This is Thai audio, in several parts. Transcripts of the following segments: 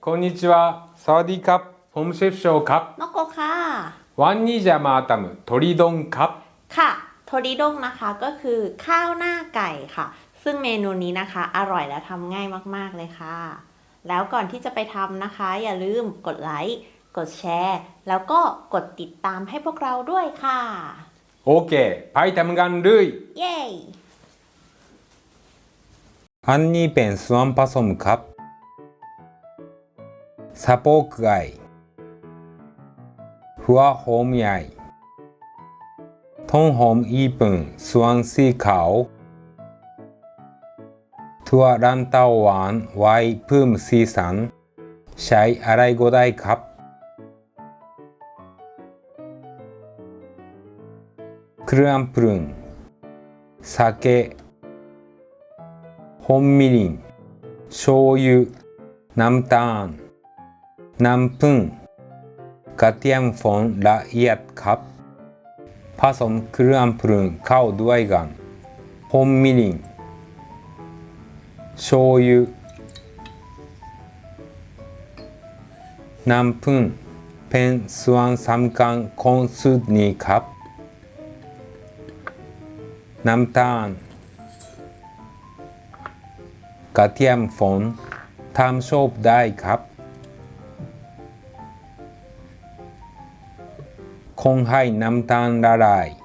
はいこんにちはサワディカップผมเชฟโชว์ครับ นกโกค่ะ วันนี้จะมาทำトリดงครับ ค่ะ โทริดงนะคะก็คือข้าวหน้าไก่ค่ะ ซึ่งเมนูนี้นะคะ อร่อยและทำง่ายมากๆเลยค่ะ แล้วก่อนที่จะไปทำนะคะ อย่าลืมกดไลค์ กดแชร์ แล้วก็กดติดตามให้พวกเราด้วยค่ะ โอเคไปทำกันเลย เย้ อันนี้เป็นส่วนผสมครับ สะโพกไก่หัวหอมใหญ่ต้นหอมญี่ปุ่นส่วนสีขาวถั่วลันเตาหวานไว้เพิ่มสีสันใช้อะไรก็ได้ครับ เครื่องปรุง酒本みりん、醤油、น้ำตาล น้ำผึ้งกระเทียมฟฝนละเอียดครับ ผสมเครื่องปรุงเข้าด้วยกันหอมมิรินโชยุน้ำผึ้งเป็นส่วนสำคัญขอนสูตรนี้ครับ น้ำตาลกระเทียมฝงทำชอบได้ครับ คงให้น้ำตาลละ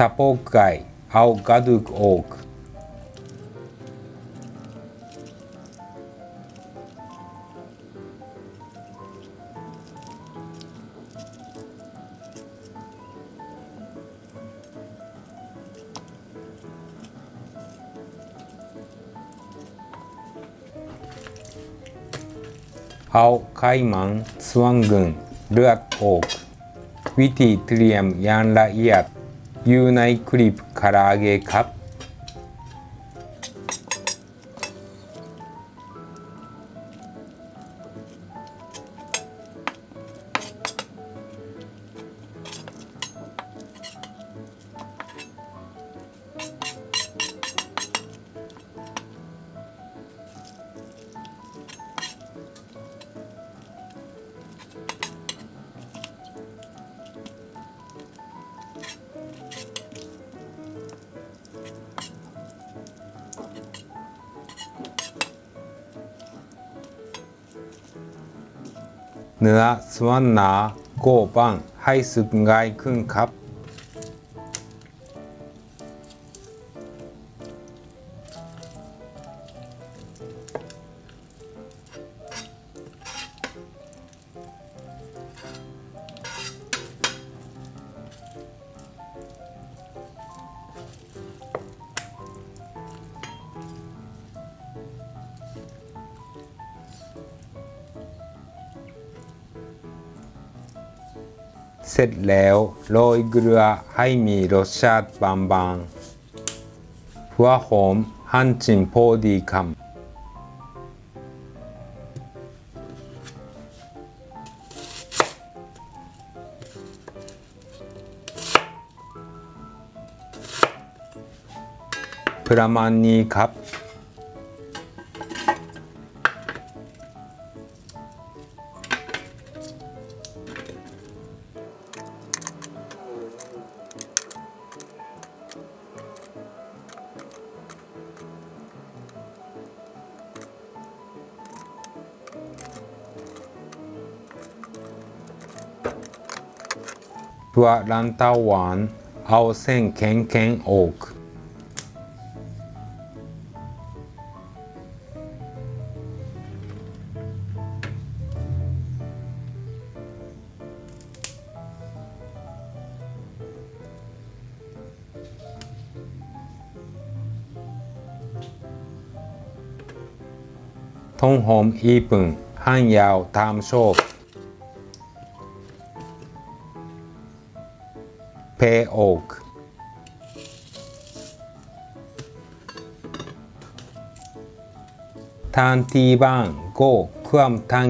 ลาโพกไก่เอากระดูกออกเอาไขมันส่วน เกินเลือดออกวิ เตรียมอย่างละเอียดอยู่ในคลิปคาราเกะครับเนื้อสวนหนาโกบังให้สุกง่ายขึ้นครับ เสร็จแล้วโรยเกลือให้มีรสชาติบางๆหัวหอมหั่นชิ้นพอดีคำประมาณนี้ครับ フンタークトンホンイープンハンヤオタムショー นยาวตามชอบเพโอกทันทีบ้างก็ความทั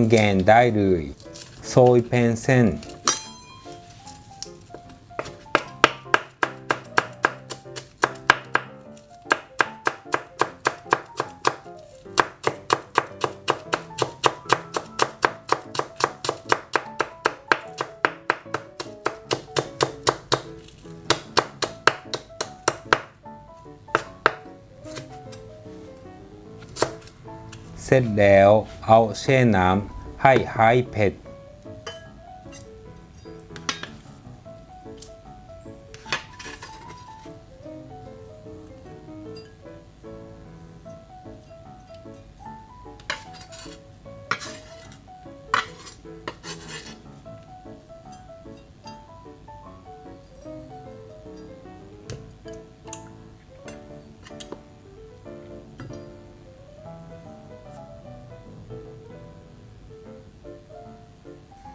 เลยซอยเป็นเส้นเสร็จแล้วเอาแช่น้ำให้หายเผ็ด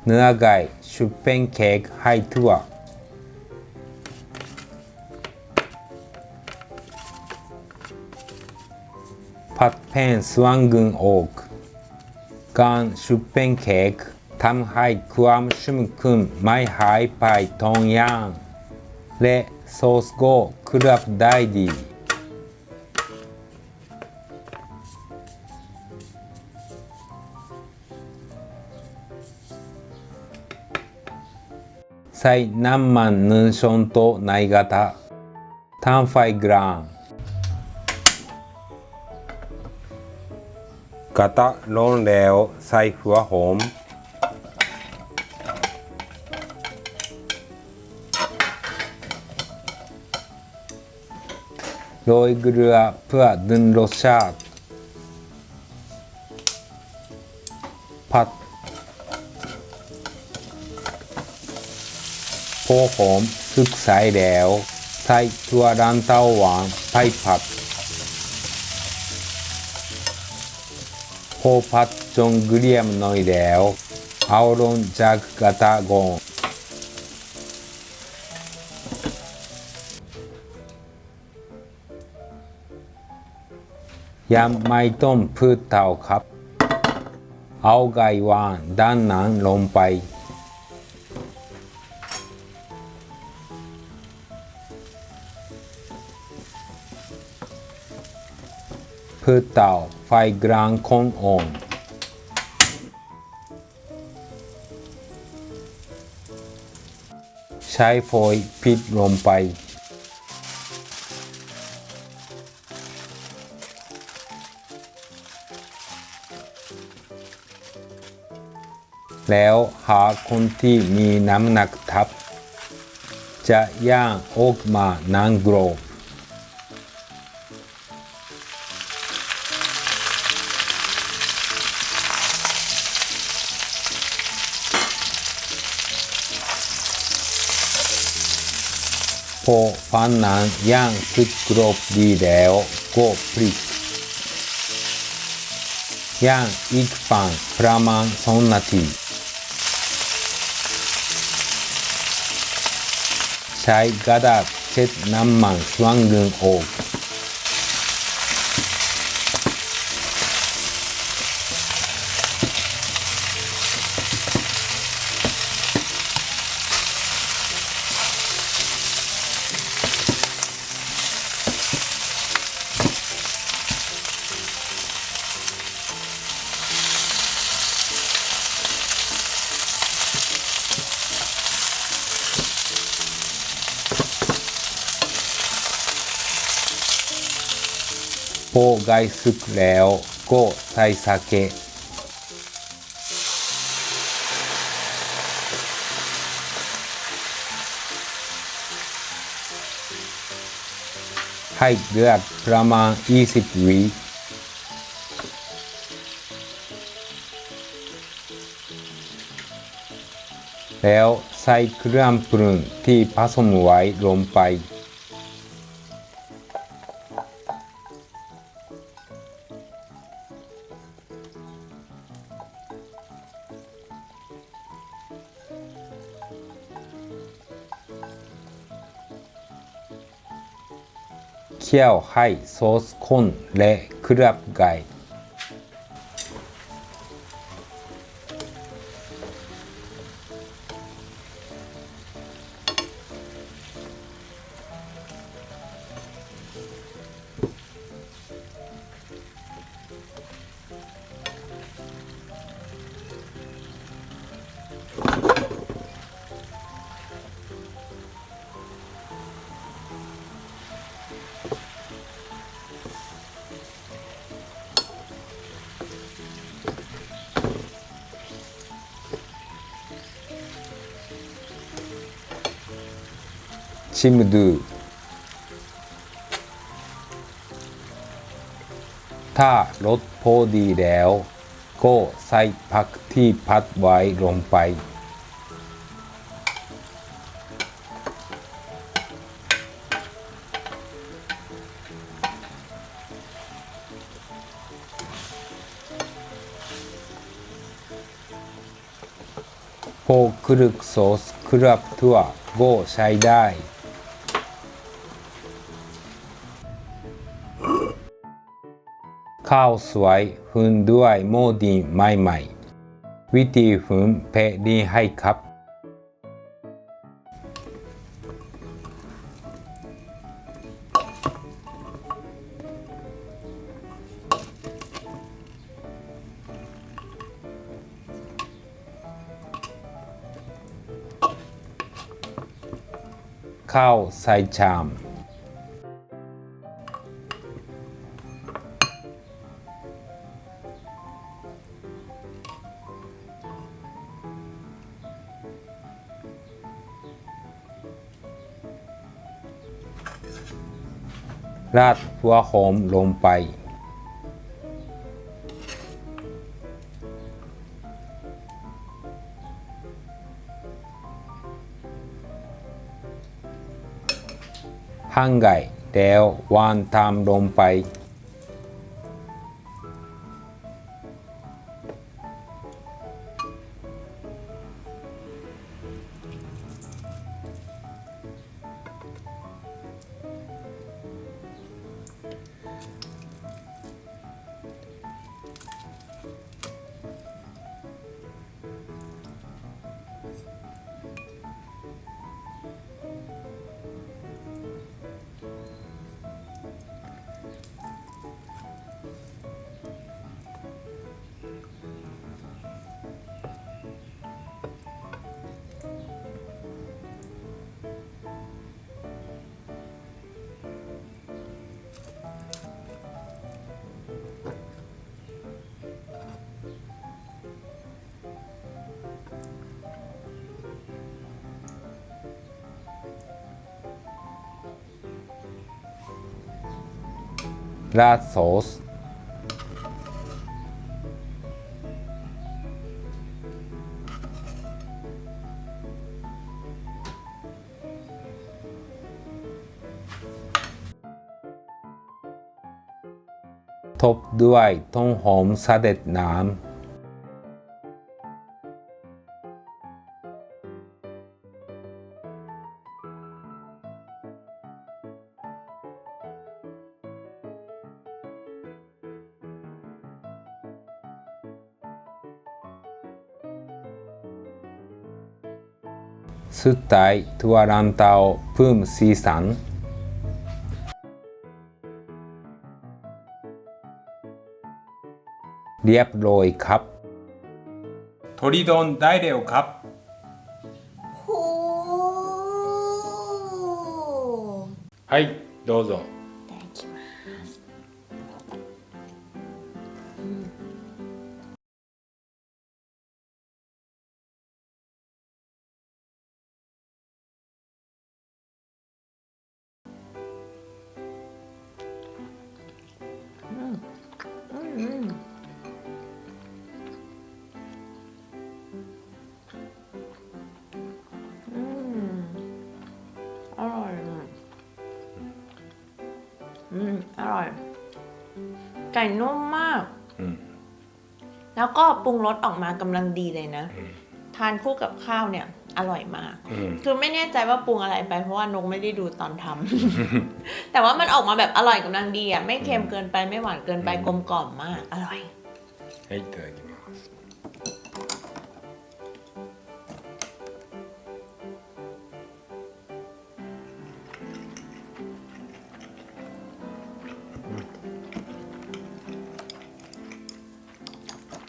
เนื้อไก่ชุบแป้งเค้กให้ทั่วผัดแป้งสว่างกึ่งออกการชุบแป้งเค้กทำให้ความชุ่มขึ้นไม่หายไปตรงย่างและซอสก็เคลือบได้ดีใส่น้ำมันหนึ่งช้อนโต๊ะในกระทะ พอหอมสุกใสแล้ว ใส่ถั่วดันเต้าหวานไปผัดพอผัดจนเกรียมหน่อยแล้วเอาลงจากกระทะก่อนยังไม่ต้องพืชเตาครับ เอาไก่วางด้านหนังลงไป พื่อเตาไฟกลางของอ่อนใช้ไฟปิดลงไป แล้วหาคนที่มีน้ำหนักทับ จะย่างออกมานางกรอบ ฟันนั้นย่างสุดกรอบดีแล้วก็พลิกย่างอีกฝั่งประมาณสองนาทีใช้กระดาษเช็ดน้ำมันสว่างเงินออก พอไก่สุกแล้วก็ใส่สาเกให้เดือดประมาณ 20 วิแล้วใส่เครื่องปรุงที่ผสมไว้ลงไป เคี่ยวให้ซอสข้นและเค ชิมดู ถ้ารสพอดีแล้ว ก็ใส่ผักที่พัดไว้ลงไปพอคลึกซอสคลือบทั่วก็ใช้ได้ ข้าวสวยหุนด้วยโมดินใหม่ๆวิธีหุนเพดีให้ครับ ข้าวใส่ชาม ราดหัวหอมลงไป หั่นไก่แล้ววานตามลงไป ราดซอสทบด้วยต้นหอมสเด็ดน้ำ สุดท้ายถั่วลันเตาเพิ่มสีสัน เรียบร้อยครับトリ丼ได้เร็วครับ โห はいどうぞ อร่อยอะอืม อร่อย ไก่นุ่มมาก อืม แล้วก็ปรุงรสออกมากำลังดีเลยนะ ทานคู่กับข้าวเนี่ย อร่อยมาก อืม คือไม่แน่ใจว่าปรุงอะไรไปเพราะว่านกไม่ได้ดูตอนทำ แต่ว่ามันออกมาแบบอร่อยกำลังดีอ่ะ ไม่เค็มเกินไปไม่หวานเกินไปกลมกล่อมมาก อร่อย はいいただきます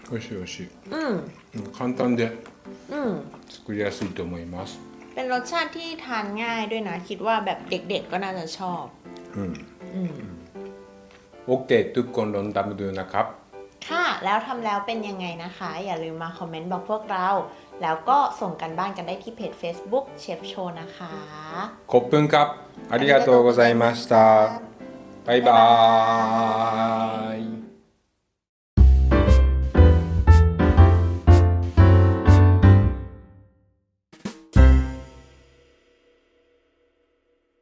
美味しい美味しい、 อืม うん、簡単で อืม 作りやすいと思います เป็นรสชาติที่ทานง่ายด้วยนะ คิดว่าแบบเด็กๆก็น่าจะชอบ うん อืม OK ทุกคนลองทำดูนะครับ ค่ะ แล้วทำแล้วเป็นยังไงนะคะ อย่าลืมมาคอมเมนต์บอกพวกเรา แล้วก็ส่งกันบ้านกันได้ที่เพจ Facebook เชฟโชว์นะคะ コップンカップありがとうございましたバイバーイ